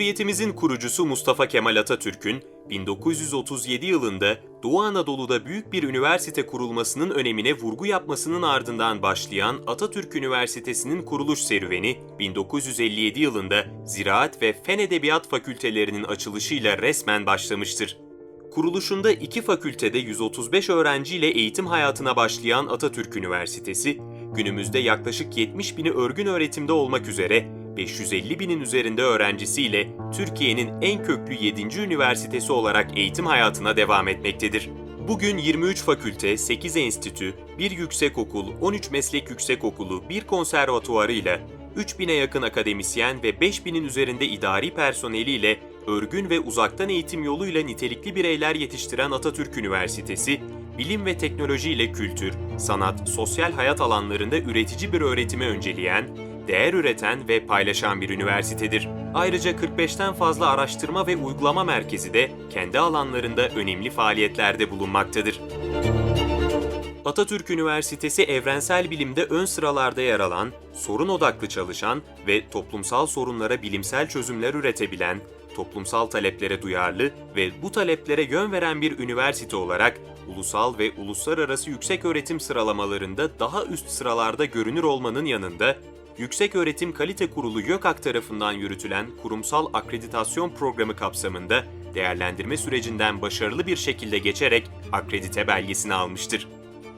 Cumhuriyetimizin kurucusu Mustafa Kemal Atatürk'ün 1937 yılında Doğu Anadolu'da büyük bir üniversite kurulmasının önemine vurgu yapmasının ardından başlayan Atatürk Üniversitesi'nin kuruluş serüveni 1957 yılında Ziraat ve Fen Edebiyat fakültelerinin açılışıyla resmen başlamıştır. Kuruluşunda iki fakültede 135 öğrenciyle eğitim hayatına başlayan Atatürk Üniversitesi, günümüzde yaklaşık 70 bini örgün öğretimde olmak üzere 550 binin üzerinde öğrencisiyle Türkiye'nin en köklü 7. üniversitesi olarak eğitim hayatına devam etmektedir. Bugün 23 fakülte, 8 enstitü, 1 yüksekokul, 13 meslek yüksekokulu, 1 konservatuvarıyla 3000'e yakın akademisyen ve 5000'in üzerinde idari personeliyle örgün ve uzaktan eğitim yoluyla nitelikli bireyler yetiştiren Atatürk Üniversitesi, bilim ve teknoloji ile kültür, sanat, sosyal hayat alanlarında üretici bir öğretimi önceleyen, değer üreten ve paylaşan bir üniversitedir. Ayrıca 45'ten fazla araştırma ve uygulama merkezi de kendi alanlarında önemli faaliyetlerde bulunmaktadır. Atatürk Üniversitesi evrensel bilimde ön sıralarda yer alan, sorun odaklı çalışan ve toplumsal sorunlara bilimsel çözümler üretebilen, toplumsal taleplere duyarlı ve bu taleplere yön veren bir üniversite olarak ulusal ve uluslararası yüksek öğretim sıralamalarında daha üst sıralarda görünür olmanın yanında Yüksek Öğretim Kalite Kurulu YÖKAK tarafından yürütülen kurumsal akreditasyon programı kapsamında değerlendirme sürecinden başarılı bir şekilde geçerek akredite belgesini almıştır.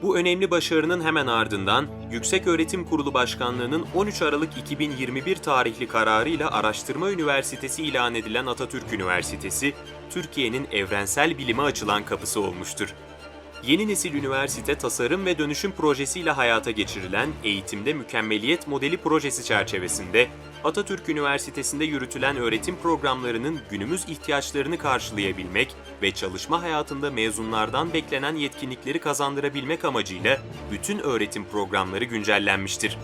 Bu önemli başarının hemen ardından Yüksek Öğretim Kurulu Başkanlığı'nın 13 Aralık 2021 tarihli kararıyla Araştırma Üniversitesi ilan edilen Atatürk Üniversitesi, Türkiye'nin evrensel bilime açılan kapısı olmuştur. Yeni nesil üniversite tasarım ve dönüşüm projesiyle hayata geçirilen Eğitimde Mükemmeliyet Modeli projesi çerçevesinde Atatürk Üniversitesi'nde yürütülen öğretim programlarının günümüz ihtiyaçlarını karşılayabilmek ve çalışma hayatında mezunlardan beklenen yetkinlikleri kazandırabilmek amacıyla bütün öğretim programları güncellenmiştir.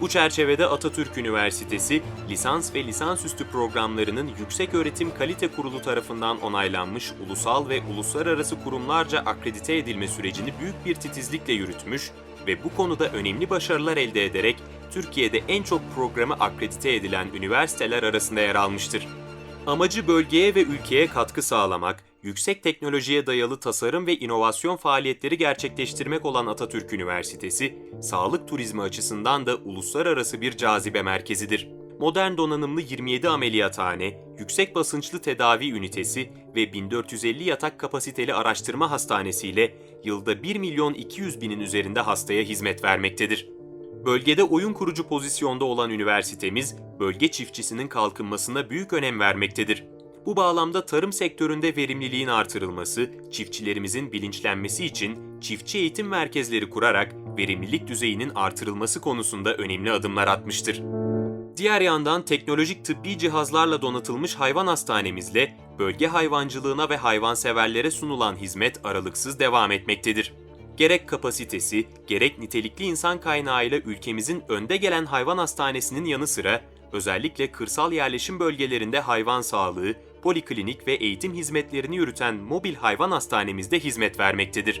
Bu çerçevede Atatürk Üniversitesi, lisans ve lisansüstü programlarının Yüksek Öğretim Kalite Kurulu tarafından onaylanmış ulusal ve uluslararası kurumlarca akredite edilme sürecini büyük bir titizlikle yürütmüş ve bu konuda önemli başarılar elde ederek Türkiye'de en çok programı akredite edilen üniversiteler arasında yer almıştır. Amacı bölgeye ve ülkeye katkı sağlamak, yüksek teknolojiye dayalı tasarım ve inovasyon faaliyetleri gerçekleştirmek olan Atatürk Üniversitesi, sağlık turizmi açısından da uluslararası bir cazibe merkezidir. Modern donanımlı 27 ameliyathane, yüksek basınçlı tedavi ünitesi ve 1450 yatak kapasiteli araştırma hastanesiyle yılda 1 milyon 200 binin üzerinde hastaya hizmet vermektedir. Bölgede oyun kurucu pozisyonda olan üniversitemiz, bölge çiftçisinin kalkınmasına büyük önem vermektedir. Bu bağlamda tarım sektöründe verimliliğin artırılması, çiftçilerimizin bilinçlenmesi için çiftçi eğitim merkezleri kurarak verimlilik düzeyinin artırılması konusunda önemli adımlar atmıştır. Diğer yandan teknolojik tıbbi cihazlarla donatılmış hayvan hastanemizle bölge hayvancılığına ve hayvanseverlere sunulan hizmet aralıksız devam etmektedir. Gerek kapasitesi, gerek nitelikli insan kaynağıyla ülkemizin önde gelen hayvan hastanesinin yanı sıra özellikle kırsal yerleşim bölgelerinde hayvan sağlığı, poliklinik ve eğitim hizmetlerini yürüten mobil hayvan hastanemizde hizmet vermektedir.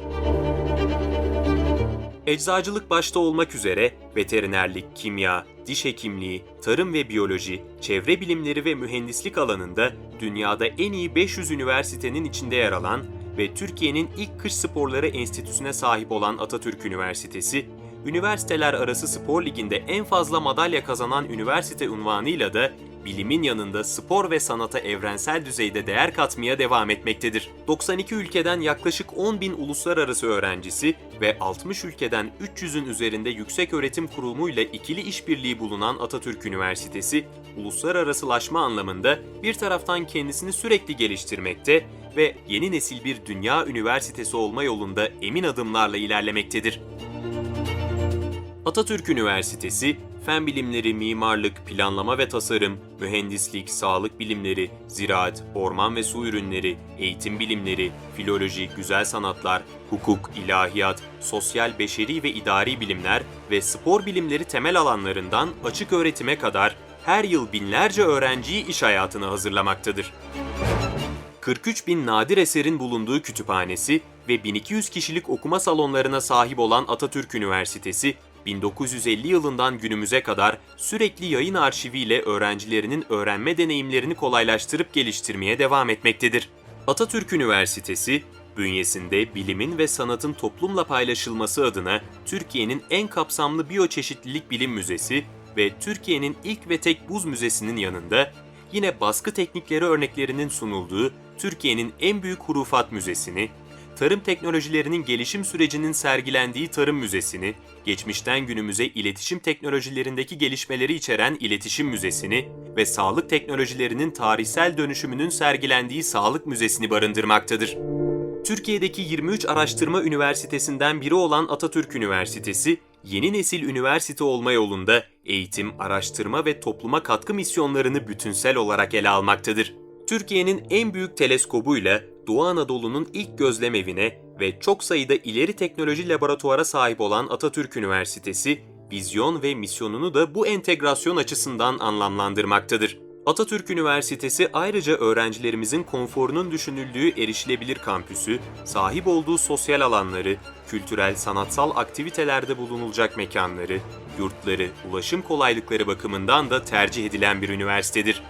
Eczacılık başta olmak üzere veterinerlik, kimya, diş hekimliği, tarım ve biyoloji, çevre bilimleri ve mühendislik alanında dünyada en iyi 500 üniversitenin içinde yer alan ve Türkiye'nin ilk kış sporları enstitüsüne sahip olan Atatürk Üniversitesi, üniversiteler arası spor liginde en fazla madalya kazanan üniversite unvanıyla da bilimin yanında spor ve sanata evrensel düzeyde değer katmaya devam etmektedir. 92 ülkeden yaklaşık 10 bin uluslararası öğrencisi ve 60 ülkeden 300'ün üzerinde yüksek öğretim kurumuyla ikili işbirliği bulunan Atatürk Üniversitesi, uluslararasılaşma anlamında bir taraftan kendisini sürekli geliştirmekte ve yeni nesil bir dünya üniversitesi olma yolunda emin adımlarla ilerlemektedir. Atatürk Üniversitesi, fen bilimleri, mimarlık, planlama ve tasarım, mühendislik, sağlık bilimleri, ziraat, orman ve su ürünleri, eğitim bilimleri, filoloji, güzel sanatlar, hukuk, ilahiyat, sosyal, beşeri ve idari bilimler ve spor bilimleri temel alanlarından açık öğretime kadar her yıl binlerce öğrenciyi iş hayatına hazırlamaktadır. 43 bin nadir eserin bulunduğu kütüphanesi ve 1200 kişilik okuma salonlarına sahip olan Atatürk Üniversitesi, 1950 yılından günümüze kadar sürekli yayın arşiviyle öğrencilerinin öğrenme deneyimlerini kolaylaştırıp geliştirmeye devam etmektedir. Atatürk Üniversitesi, bünyesinde bilimin ve sanatın toplumla paylaşılması adına Türkiye'nin en kapsamlı biyoçeşitlilik bilim müzesi ve Türkiye'nin ilk ve tek buz müzesinin yanında yine baskı teknikleri örneklerinin sunulduğu Türkiye'nin en büyük hurufat müzesini, tarım teknolojilerinin gelişim sürecinin sergilendiği Tarım Müzesi'ni, geçmişten günümüze iletişim teknolojilerindeki gelişmeleri içeren İletişim Müzesi'ni ve sağlık teknolojilerinin tarihsel dönüşümünün sergilendiği Sağlık Müzesi'ni barındırmaktadır. Türkiye'deki 23 araştırma üniversitesinden biri olan Atatürk Üniversitesi, yeni nesil üniversite olma yolunda eğitim, araştırma ve topluma katkı misyonlarını bütünsel olarak ele almaktadır. Türkiye'nin en büyük teleskobuyla Doğu Anadolu'nun ilk gözlem evine ve çok sayıda ileri teknoloji laboratuvara sahip olan Atatürk Üniversitesi, vizyon ve misyonunu da bu entegrasyon açısından anlamlandırmaktadır. Atatürk Üniversitesi ayrıca öğrencilerimizin konforunun düşünüldüğü erişilebilir kampüsü, sahip olduğu sosyal alanları, kültürel, sanatsal aktivitelerde bulunulacak mekanları, yurtları, ulaşım kolaylıkları bakımından da tercih edilen bir üniversitedir.